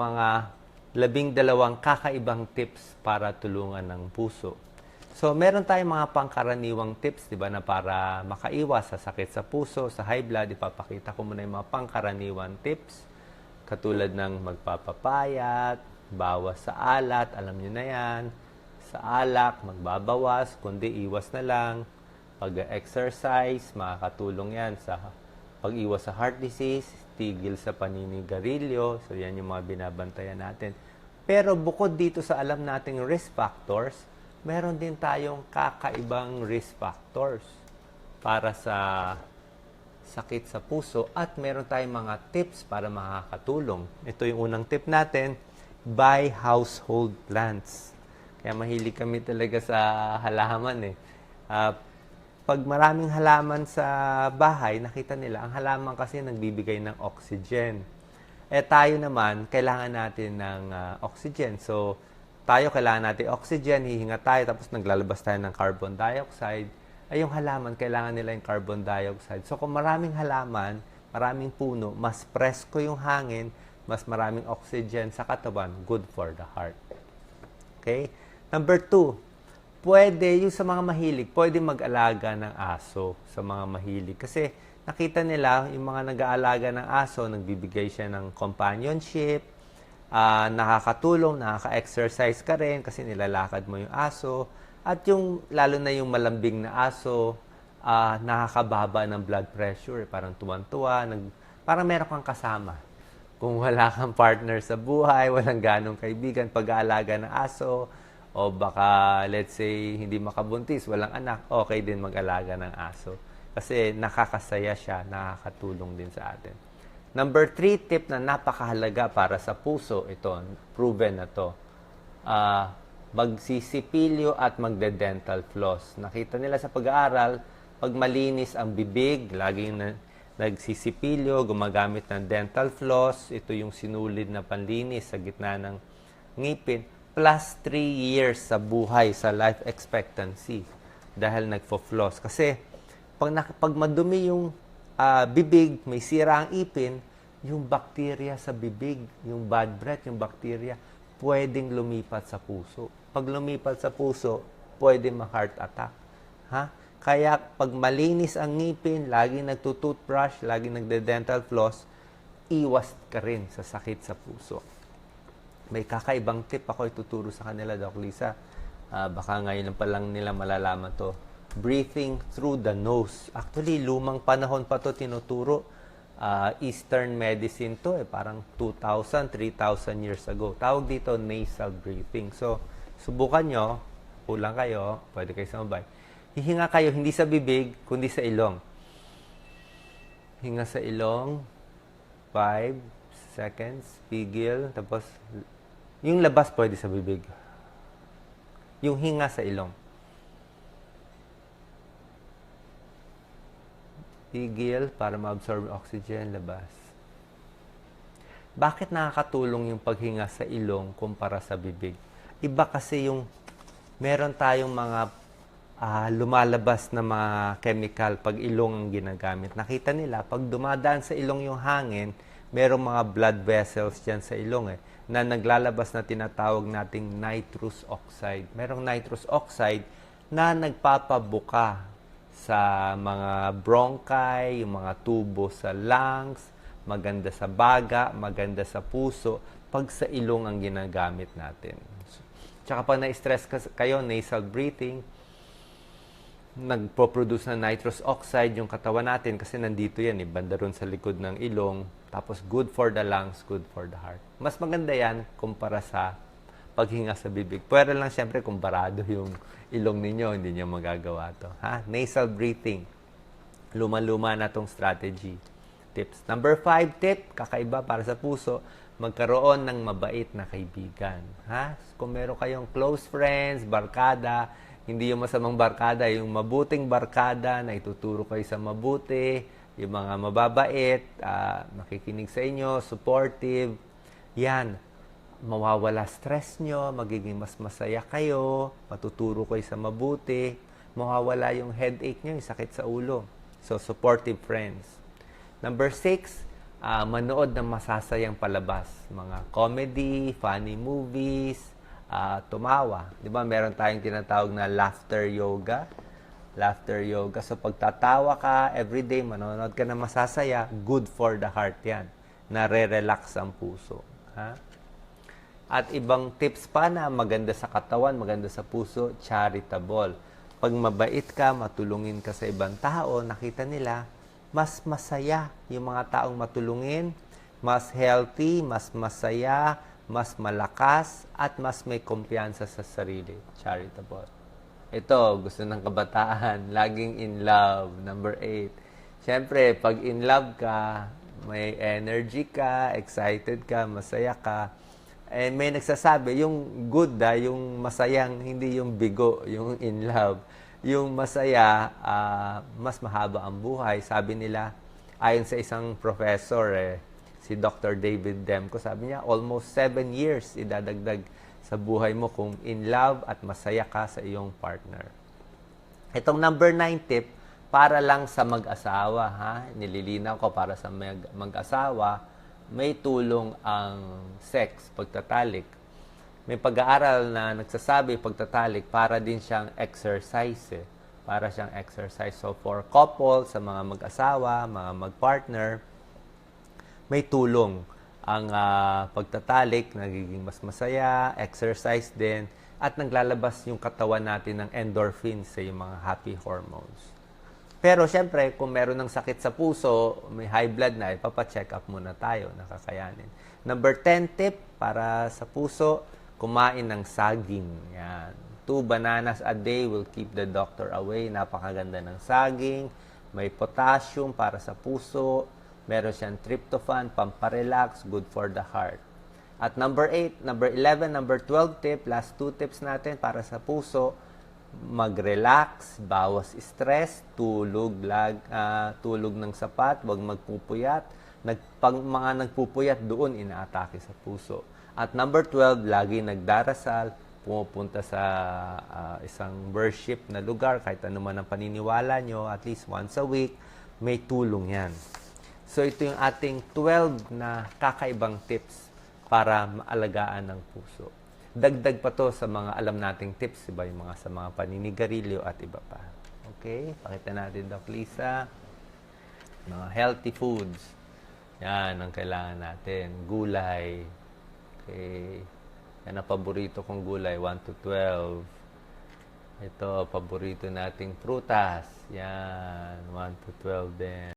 mga labing dalawang kakaibang tips para tulungan ng puso. So, meron tayong mga pangkaraniwang tips, di ba, na para makaiwas sa sakit sa puso, sa high blood. Ipapakita ko muna yung mga pangkaraniwan tips. Katulad ng magpapapayat, bawas sa alat, alam nyo na yan. Sa alak, magbabawas, kundi iwas na lang. Pag-exercise, makakatulong yan sa pag-iwas sa heart disease, tigil sa paninigarilyo. So, yan yung mga binabantayan natin. Pero bukod dito sa alam nating risk factors, meron din tayong kakaibang risk factors para sa sakit sa puso at meron tayong mga tips para makakatulong. Ito yung unang tip natin, buy household plants. Kaya mahilig kami talaga sa halaman eh. Ah, pag maraming halaman sa bahay, nakita nila, ang halaman kasi nagbibigay ng oxygen. Eh tayo naman, kailangan natin ng ah, oxygen. So, tayo kailangan natin oxygen, hihinga tayo, tapos naglalabas tayo ng carbon dioxide. Ay yung halaman, kailangan nila yung carbon dioxide. So, kung maraming halaman, maraming puno, mas presko yung hangin, mas maraming oxygen sa katawan, good for the heart. Okay? Number two, pwede, yung sa mga mahilig, pwede mag-alaga ng aso sa mga mahilig. Kasi nakita nila, yung mga nag-aalaga ng aso, nagbibigay siya ng companionship, ah, nakakatulong, nakaka-exercise ka rin kasi nilalakad mo yung aso. At yung, lalo na yung malambing na aso, ah, nakakababa ng blood pressure. Parang tuwan-tuwa, nag, parang meron kang kasama. Kung wala kang partner sa buhay, walang ganong kaibigan, pag-aalaga ng aso, o baka, let's say, hindi makabuntis, walang anak, okay din mag-alaga ng aso. Kasi nakakasaya siya, nakakatulong din sa atin. Number three tip na napakahalaga para sa puso, ito, proven na to. Ah, magsisipilyo at magde-dental floss. Nakita nila sa pag-aaral, pag malinis ang bibig, laging na, nagsisipilyo, gumagamit ng dental floss, ito yung sinulid na panlinis sa gitna ng ngipin, plus 3 years sa buhay, sa life expectancy dahil nagfo-floss. Kasi pag, nak- pag madumi yung ah, bibig, may sira ang ipin, yung bacteria sa bibig, yung bad breath, yung bacteria, pwedeng lumipat sa puso. Pag lumipat sa puso, pwede ma-heart attack. Ha? Kaya pag malinis ang ngipin, lagi nagtutoothbrush, lagi nagde-dental floss, iwas ka rin sa sakit sa puso. May kakaibang tip ako ituturo sa kanila, Doc Lisa. Ah, baka ngayon pa lang nila malalaman to. Breathing through the nose. Actually, lumang panahon pa to tinuturo. Ah, Eastern medicine to, eh, parang 2,000, 3,000 years ago. Tawag dito nasal breathing. So, subukan nyo, kulang kayo, pwede kayo sumabay. Hihinga kayo hindi sa bibig, kundi sa ilong. Hinga sa ilong, 5 seconds, pigil, tapos yung labas pwede sa bibig. Yung hinga sa ilong. Pigil para ma-absorb oxygen, labas. Bakit nakakatulong yung paghinga sa ilong kumpara sa bibig? Iba kasi yung meron tayong mga ah, lumalabas na mga chemical pag ilong ang ginagamit. Nakita nila, pag dumadaan sa ilong yung hangin, merong mga blood vessels dyan sa ilong eh, na naglalabas na tinatawag nating nitrous oxide. Merong nitrous oxide na nagpapabuka sa mga bronchi, yung mga tubo sa lungs, maganda sa baga, maganda sa puso, pag sa ilong ang ginagamit natin. Tsaka pag na-stress kayo, nasal breathing, nagpo-produce ng nitrous oxide yung katawan natin kasi nandito yan, eh, banda ron sa likod ng ilong. Tapos good for the lungs, good for the heart. Mas maganda yan kumpara sa paghinga sa bibig. Pwede lang siyempre kung barado yung ilong ninyo, hindi nyo magagawa to. Ha? Nasal breathing. Luma-luma na tong strategy. Tips. Number five tip, kakaiba para sa puso, magkaroon ng mabait na kaibigan. Ha? Kung meron kayong close friends, barkada, hindi yung masamang barkada, yung mabuting barkada na ituturo kayo sa mabuti, yung mga mababait, ah, makikinig sa inyo, supportive, yan, mawawala stress nyo, magiging mas masaya kayo, matuturo kayo sa mabuti, mawawala yung headache nyo, yung sakit sa ulo. So, supportive friends. Number six, ah, manood ng masasayang palabas. Mga comedy, funny movies, ah, tumawa. Di ba, meron tayong tinatawag na laughter yoga. Laughter yoga. So, pagtatawa ka, everyday, manonood ka na masasaya, good for the heart yan. Nare-relax ang puso. Ha? At ibang tips pa na maganda sa katawan, maganda sa puso, charitable. Pag mabait ka, matulungin ka sa ibang tao, nakita nila, mas masaya yung mga taong matulungin, mas healthy, mas masaya, mas malakas, at mas may kumpiyansa sa sarili. Charitable. Ito, gusto ng kabataan, laging in love. Number eight. Siyempre, pag in love ka, may energy ka, excited ka, masaya ka, eh, may nagsasabi, yung good da, yung masayang, hindi yung bigo, yung in love. Yung masaya, ah, mas mahaba ang buhay. Sabi nila, ayon sa isang professor, eh, si Dr. David Demko, sabi niya, almost seven years idadagdag sa buhay mo kung in love at masaya ka sa iyong partner. Itong number nine tip, para lang sa mag-asawa, ha? Nililinaw ko para sa mag- mag-asawa, may tulong ang sex, pagtatalik. May pag-aaral na nagsasabi pagtatalik para din siyang exercise eh. Para siyang exercise. So for couple, sa mga mag-asawa, mga mag-partner, may tulong ang ah, pagtatalik, nagiging mas masaya, exercise din, at naglalabas yung katawan natin ng endorphins sa yung mga happy hormones. Pero syempre, kung meron ng sakit sa puso, may high blood na, ipapacheck up muna tayo, nakakayanin. Number 10 tip para sa puso, kumain ng saging. Yan. Two bananas a day will keep the doctor away. Napakaganda ng saging. May potassium para sa puso. Meron siyang tryptophan, pamparelax, good for the heart. At number 8, number 11, number 12 tip, last two tips natin para sa puso, mag-relax, bawas stress, tulog, lag, ah, tulog ng sapat, wag magpupuyat. Nag, pag mga nagpupuyat doon, inaatake sa puso. At number 12, lagi nagdarasal, pumupunta sa ah, isang worship na lugar, kahit ano man ang paniniwala nyo, at least once a week, may tulong yan. So ito yung ating 12 na kakaibang tips para maalagaan ng puso. Dagdag pa to sa mga alam nating tips, iba yung mga sa mga paninigarilyo at iba pa. Okay? Pakita natin, Doc Lisa. Mga healthy foods. Yan ang kailangan natin. Gulay. Okay. Yan ang paborito kong gulay, 1 to 12. Ito, paborito nating prutas. Yan, 1 to 12 din.